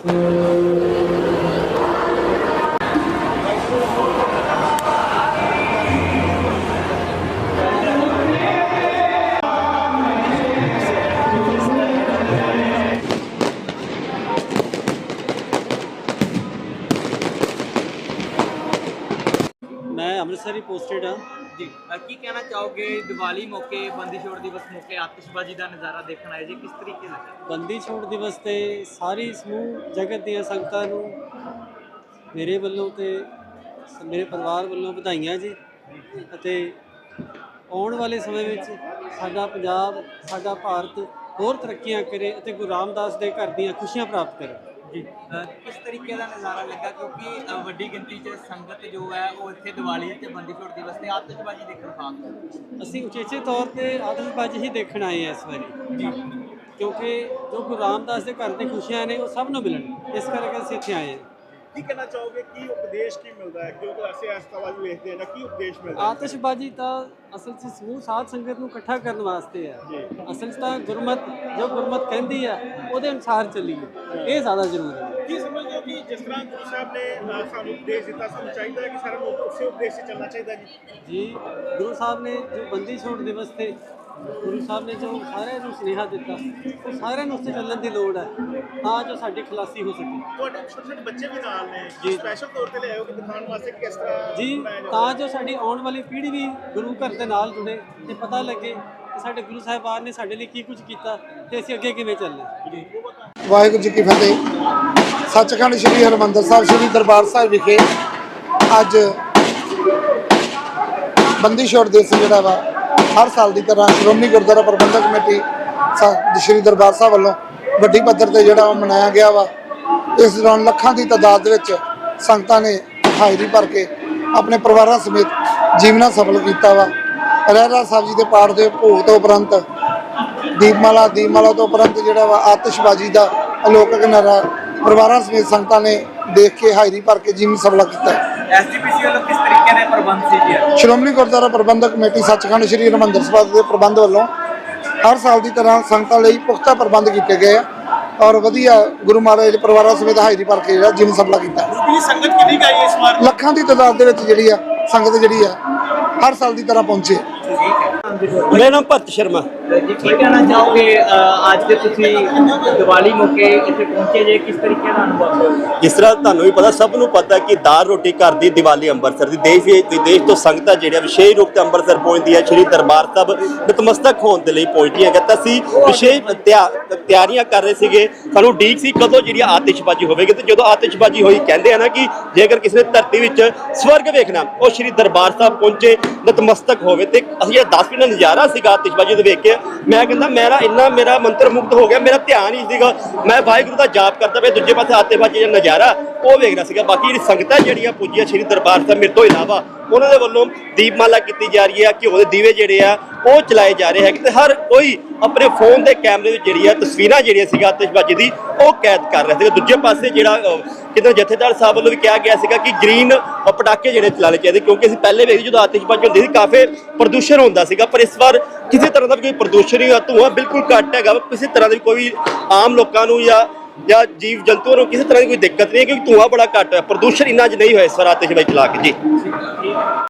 मैं Amritsar he posted हूँ। ਜੀ ਕੀ ਕਹਿਣਾ ਚਾਹੋਗੇ ਦੀਵਾਲੀ ਮੌਕੇ, ਬੰਦੀ ਛੋੜ ਦਿਵਸ ਮੌਕੇ, ਆਤਿਸ਼ਬਾਜ਼ੀ ਦਾ ਨਜ਼ਾਰਾ ਦੇਖਣ ਆਏ ਜੀ? ਕਿਸ ਤਰੀਕੇ ਲੱਗਾ ਬੰਦੀ ਛੋੜ ਦਿਵਸ ਤੇ ਸਾਰੀ ਸਮੂਹ, ਜਗਤ ਦੀਆਂ ਸੰਗਤਾਂ ਨੂੰ ਮੇਰੇ ਵੱਲੋਂ ਤੇ ਮੇਰੇ ਪਰਿਵਾਰ ਵੱਲੋਂ ਵਧਾਈਆਂ ਜੀ। ਅਤੇ ਆਉਣ ਵਾਲੇ ਸਮੇਂ ਵਿੱਚ ਸਾਡਾ ਪੰਜਾਬ, ਸਾਡਾ ਭਾਰਤ ਹੋਰ ਤਰੱਕੀਆਂ ਕਰੇ ਅਤੇ ਗੁਰੂ ਰਾਮਦਾਸ ਦੇ ਘਰ ਦੀਆਂ ਖੁਸ਼ੀਆਂ ਪ੍ਰਾਪਤ ਕਰੇ। ਜੀ। ਕਿਸ ਤਰੀਕੇ ਦਾ ਨਜ਼ਾਰਾ ਲੱਗਾ? ਕਿਉਂਕਿ ਵੱਡੀ ਗਿਣਤੀ 'ਚ ਸੰਗਤ ਜੋ ਹੈ ਉਹ ਇੱਥੇ ਦੀਵਾਲੀ ਤੇ ਬੰਦੀ ਛੋੜ ਦਿਵਸ ਤੇ ਆਤਿਸ਼ਬਾਜ਼ੀ ਦੇਖਣ ਖਾਸ ਅਸੀਂ ਉਚੇਚੇ ਤੌਰ ਤੇ ਆਤਿਸ਼ਬਾਜ਼ੀ ਹੀ ਦੇਖਣ ਆਏ ਹਾਂ ਇਸ ਵਾਰੀ। ਜੀ। ਕਿਉਂਕਿ ਜੋ ਗੁਰੂ ਰਾਮਦਾਸ ਦੇ ਘਰ ਦੀ ਖੁਸ਼ੀਆਂ ਨੇ ਉਹ ਸਭ ਨੂੰ ਮਿਲਣ। ਇਸ ਕਰਕੇ ਅਸੀਂ ਇੱਥੇ ਆਏ ਹਾਂ। ਕੀ ਕਹਿਣਾ ਚਾਹੋਗੇ? ਕੀ ਉਪਦੇਸ਼ ਕੀ ਮਿਲਦਾ ਹੈ? ਕਿਉਂਕਿ ਅਸੀਂ ਵੀ ਵੇਖਦੇ ਹਾਂ ਨਾ ਕੀ ਉਪਦੇਸ਼ ਮਿਲਦਾ ਹੈ? ਆਤਿਸ਼ਬਾਜ਼ੀ ਤਾਂ ਅਸਲ 'ਚ ਸਮੂਹ ਸਾਧ ਸੰਗਤ ਨੂੰ ਇਕੱਠਾ ਕਰਨ ਵਾਸਤੇ ਹੈ। ਅਸਲ 'ਚ ਤਾਂ ਗੁਰਮਤ ਜੋ ਗੁਰਮਤ ਕਹਿੰਦੀ ਹੈ ਉਹਦੇ ਅਨੁਸਾਰ ਚੱਲੀਏ। ਇਹ ਜ਼ਿਆਦਾ ਜ਼ਰੂਰੀ ਹੈ। ਕੀ ਸਮਝਦੇ ਹੋ ਕਿ ਜਿਸ ਤਰ੍ਹਾਂ ਗੁਰੂ ਸਾਹਿਬ ਨੇ ਅ, ਸਾਨੂੰ ਉਪਦੇਸ਼ ਦਿੱਤਾ ਸਾਨੂੰ ਚਾਹੀਦਾ ਹੈ ਕਿ ਸਾਰਿਆਂ ਨੂੰ ਉਸੇ ਉਪਦੇਸ਼ 'ਤੇ ਚੱਲਣਾ ਚਾਹੀਦਾ ਜੀ? ਜੀ ਗੁਰੂ ਸਾਹਿਬ ਨੇ ਜੋ ਬੰਦੀ ਛੋੜ ਦਿਵਸ ਤੇ ਗੁਰੂ ਸਾਹਿਬ ਨੇ ਜੋ ਸਾਰਿਆਂ ਨੂੰ ਸੁਨੇਹਾ ਦਿੱਤਾ ਉਹ ਸਾਰਿਆਂ ਨੂੰ ਉਸ ਤੇ ਚੱਲਣ ਦੀ ਲੋੜ ਹੈ ਤਾਂ ਜੋ ਸਾਡੀ ਖਲਾਸੀ ਹੋ ਸਕੇ। ਤੁਹਾਡੇ ਛੋਟੇ ਛੋਟੇ ਬੱਚੇ ਵੀ ਨਾਲ ਨੇ ਜੀ। ਸਪੈਸ਼ਲ ਤੌਰ ਤੇ ਲਿਆਓ ਕਿ ਦਿਖਾਉਣ ਵਾਸਤੇ ਕਿਸ ਤਰ੍ਹਾਂ ਜੀ ਬਣਾਇਆ ਜਾਂਦਾ ਤਾਂ ਜੋ ਸਾਡੀ ਆਉਣ ਵਾਲੀ ਪੀੜ੍ਹੀ ਵੀ ਗੁਰੂ ਘਰ ਦੇ ਨਾਲ ਜੁੜੇ ਤੇ ਪਤਾ ਲੱਗੇ ਕਿ ਸਾਡੇ ਗੁਰੂ ਸਾਹਿਬਾਨ ਨੇ ਸਾਡੇ ਲਈ ਕੀ ਕੁਝ ਕੀਤਾ। ਤੇ ਅਸੀਂ ਅੱਗੇ ਕਿਵੇਂ ਚੱਲਣਾ? ਵਾਹਿਗੁਰੂ ਜੀ ਕੀ ਫਤਿਹ। ਸੱਚਖੰਡ ਸ੍ਰੀ ਹਰਿਮੰਦਰ ਸਾਹਿਬ, ਸ੍ਰੀ ਦਰਬਾਰ ਸਾਹਿਬ ਵਿਖੇ ਅੱਜ ਬੰਦੀ ਛੋੜ ਦਿਵਸ ਜਿਹੜਾ ਵਾ, ਹਰ ਸਾਲ ਦੀ ਤਰ੍ਹਾਂ ਸ਼੍ਰੋਮਣੀ ਗੁਰਦੁਆਰਾ ਪ੍ਰਬੰਧਕ ਕਮੇਟੀ ਸ੍ਰੀ ਦਰਬਾਰ ਸਾਹਿਬ ਵੱਲੋਂ ਵੱਡੀ ਪੱਧਰ ਤੇ ਜਿਹੜਾ ਉਹ ਮਨਾਇਆ ਗਿਆ ਵਾ। ਇਸ ਦੌਰਾਨ ਲੱਖਾਂ ਦੀ ਤਾਦਾਦ ਵਿੱਚ ਸੰਗਤਾਂ ਨੇ ਹਾਜ਼ਰੀ ਭਰ ਕੇ ਆਪਣੇ ਪਰਿਵਾਰਾਂ ਸਮੇਤ ਜੀਵਨਾ ਸਫਲ ਕੀਤਾ ਵਾ। ਰਹਿਰਾ ਸਾਹਿਬ ਜੀ ਦੇ ਪਾਠ ਦੇ ਭੋਗ ਤੋਂ ਉਪਰੰਤ ਦੀਪਮਾਲਾ ਦੀਪਮਾਲਾ ਤੋਂ ਉਪਰੰਤ ਜਿਹੜਾ ਵਾ ਆਤਿਸ਼ਬਾਜ਼ੀ ਦਾ ਅਲੋਕਕ ਨਜ਼ਾਰਾ ਪਰਿਵਾਰਾਂ ਸਮੇਤ ਸੰਗਤਾਂ ਨੇ ਦੇਖ ਕੇ ਹਾਜ਼ਰੀ ਭਰ ਕੇ ਜੀਵਨ ਸਫਲਾ ਕੀਤਾ। ਐਸਜੀਪੀਸੀ ਵੱਲੋਂ ਕਿਸ ਤਰੀਕੇ ਦੇ ਪ੍ਰਬੰਧ ਸੀ ਜੀ? ਸ਼੍ਰੋਮਣੀ ਗੁਰਦੁਆਰਾ ਪ੍ਰਬੰਧਕ ਕਮੇਟੀ ਸੱਚਖੰਡ ਸ੍ਰੀ ਹਰਿਮੰਦਰ ਸਾਹਿਬ ਦੇ ਪ੍ਰਬੰਧ ਵੱਲੋਂ ਹਰ ਸਾਲ ਦੀ ਤਰ੍ਹਾਂ ਸੰਗਤਾਂ ਲਈ ਪੁਖਤਾ ਪ੍ਰਬੰਧ ਕੀਤੇ ਗਏ ਆ ਔਰ ਵਧੀਆ ਗੁਰੂ ਮਹਾਰਾਜ ਦੇ ਪਰਿਵਾਰਾਂ ਸਮੇਤ ਹਾਜ਼ਰੀ ਭਰ ਕੇ ਜਿਹੜਾ ਜੀਵਨ ਸਫਲਾ ਕੀਤਾ। ਵੀ ਸੰਗਤ ਕਿੰਨੀ ਆਈ ਇਸ ਵਾਰ? ਲੱਖਾਂ ਦੀ ਤਾਦਾਦ ਦੇ ਵਿੱਚ ਜਿਹੜੀ ਆ ਸੰਗਤ ਜਿਹੜੀ ਆ ਹਰ ਸਾਲ ਦੀ ਤਰ੍ਹਾਂ ਪਹੁੰਚੇ। ਮੇਰਾ ਨਾਮ ਭਰਤ ਸ਼ਰਮਾ। ਜੀ, ਕੀ ਕਹਿਣਾ ਚਾਹੋਗੇ ਅੱਜ ਦੇ ਤੁਸੀਂ ਦੀਵਾਲੀ ਮੌਕੇ ਇੱਥੇ ਪਹੁੰਚੇ ਜੇ, ਕਿਸ ਤਰੀਕੇ ਦਾ ਅਨੁਭਵ ਹੋਇਆ ਜਿਸ ਤਰ੍ਹਾਂ ਤੁਹਾਨੂੰ ਵੀ ਪਤਾ, ਸਭ ਨੂੰ ਪਤਾ ਕਿ ਦਾਲ ਰੋਟੀ ਘਰ ਦੀ ਦੀਵਾਲੀ ਅੰਮ੍ਰਿਤਸਰ ਦੀ, ਦੇਸ਼ ਵੀ ਵਿਦੇਸ਼ ਤੋਂ ਸੰਗਤਾਂ ਜਿਹੜੀਆਂ ਵਿਸ਼ੇਸ਼ ਰੂਪ ਤੇ ਅੰਮ੍ਰਿਤਸਰ ਪਹੁੰਚਦੀ ਹੈ ਸ਼੍ਰੀ ਦਰਬਾਰ ਸਾਹਿਬ ਨਤਮਸਤਕ ਹੋਣ ਦੇ ਲਈ ਪਹੁੰਚਦੀਆਂ ਕਿ ਅਸੀਂ ਵਿਸ਼ੇਸ਼ ਤਿਆ- ਤਿਆਰੀਆਂ ਕਰ ਰਹੇ ਸੀਗੇ। ਸਾਨੂੰ ਡੀਕ ਸੀ ਕਦੋਂ ਜਿਹੜੀ ਆਤਿਸ਼ਬਾਜ਼ੀ ਹੋਵੇਗੀ, ਤੇ ਜਦੋਂ ਆਤਿਸ਼ਬਾਜ਼ੀ ਹੋਈ, ਕਹਿੰਦੇ ਆ ਨਾ ਕਿ ਜੇਕਰ ਕਿਸੇ ਨੇ ਧਰਤੀ ਵਿੱਚ ਸਵਰਗ ਵੇਖਣਾ, ਉਹ ਸ਼੍ਰੀ ਦਰਬਾਰ ਸਾਹਿਬ ਪਹੁੰਚੇ, ਨਤਮਸਤਕ ਹੋਵੇ। ਤੇ ਅਸੀਂ ਇਹ 10 ਮਿੰਟ ਦਾ ਨਜ਼ਾਰਾ ਸੀਗਾ ਆਤਿਸ਼ਬਾਜ਼ੀ ਦੇ ਵੇਖ ਕੇ ਮੈਂ ਕਹਿੰਦਾ ਮੇਰਾ ਇੰਨਾ ਮੇਰਾ ਮੰਤਰ ਮੁਕਤ ਹੋ ਗਿਆ, ਮੇਰਾ ਧਿਆਨ ਹੀ ਸੀਗਾ। ਮੈਂ ਵਾਹਿਗੁਰੂ ਦਾ ਜਾਪ ਕਰਦਾ ਪਿਆ, ਦੂਜੇ ਪਾਸੇ ਆਤਿਸ਼ਬਾਜ਼ੀ ਦਾ ਨਜ਼ਾਰਾ, ਉਹ ਵੇਖ ਰਿਹਾ ਸੀਗਾ। ਬਾਕੀ ਜਿਹੜੀ ਸੰਗਤਾਂ ਜਿਹੜੀਆਂ ਪੁੱਜੀਆਂ ਸ਼੍ਰੀ ਦਰਬਾਰ ਸਾਹਿਬ ਮੇਰੇ ਤੋਂ ਇਲਾਵਾ ਉਹਨਾਂ ਦੇ ਵੱਲੋਂ ਦੀਪਮਾਲਾ ਕੀਤੀ ਜਾ ਰਹੀ ਹੈ, ਘਿਓ ਦੇ ਦੀਵੇ ਜਿਹੜੇ ਆ, ਉਹ ਚਲਾਏ ਜਾ ਰਹੇ ਹੈਗੇ ਤੇ ਹਰ ਕੋਈ ਆਪਣੇ ਫੋਨ ਦੇ ਕੈਮਰੇ ਵਿੱਚ ਜਿਹੜੀ ਆ, ਤਸਵੀਰਾਂ ਜਿਹੜੀਆਂ ਸੀਗਾ ਆਤਿਸ਼ਬਾਜ਼ੀ ਦੀ, ਉਹ ਕੈਦ ਕਰ ਰਿਹਾ ਸੀਗਾ। ਦੂਜੇ ਪਾਸੇ ਜਿਹੜਾ ਕਿਤੇ ਜਥੇਦਾਰ ਸਾਹਿਬ ਵੱਲੋਂ ਵੀ ਕਿਹਾ ਗਿਆ ਸੀਗਾ ਕਿ ਗ੍ਰੀਨ ਪਟਾਕੇ ਜਿਹੜੇ ਚਲਾਣੇ ਚਾਹੀਦੇ, ਕਿਉਂਕਿ ਅਸੀਂ ਪਹਿਲੇ ਵੇਖਦੇ ਜਦੋਂ ਆਤਿਸ਼ਬਾਜ਼ੀ ਹੁੰਦੀ ਸੀ, ਕਾਫੀ ਪ੍ਰਦੂਸ਼ਣ ਹੁੰਦਾ ਸੀਗਾ, ਪਰ ਇਸ ਵਾਰ ਕਿਸੇ ਤਰ੍ਹਾਂ ਦਾ ਵੀ ਕੋਈ ਪ੍ਰਦੂਸ਼ਣ ਨਹੀਂ ਹੋਇਆ ਧੂੰਆਂ ਬਿਲਕੁਲ ਘੱਟ ਹੈਗਾ ਕਿਸੇ ਤਰ੍ਹਾਂ ਦੀ ਕੋਈ ਆਮ ਲੋਕਾਂ ਨੂੰ ਜਾਂ ਜਾਂ ਜੀਵ ਜੰਤੂਆਂ ਨੂੰ ਕਿਸੇ ਤਰ੍ਹਾਂ ਦੀ ਕੋਈ ਦਿੱਕਤ ਨਹੀਂ ਹੈ, ਕਿਉਂਕਿ ਧੂੰਆਂ ਬੜਾ ਘੱਟ ਹੈ, ਪ੍ਰਦੂਸ਼ਣ ਇੰਨਾ ਜ ਨਹੀਂ ਹੋਇਆ ਇਸ ਵਾਰ ਆਤਿਸ਼ਬਾਜ਼ੀ ਚਲਾ ਕੇ। ਜੀ।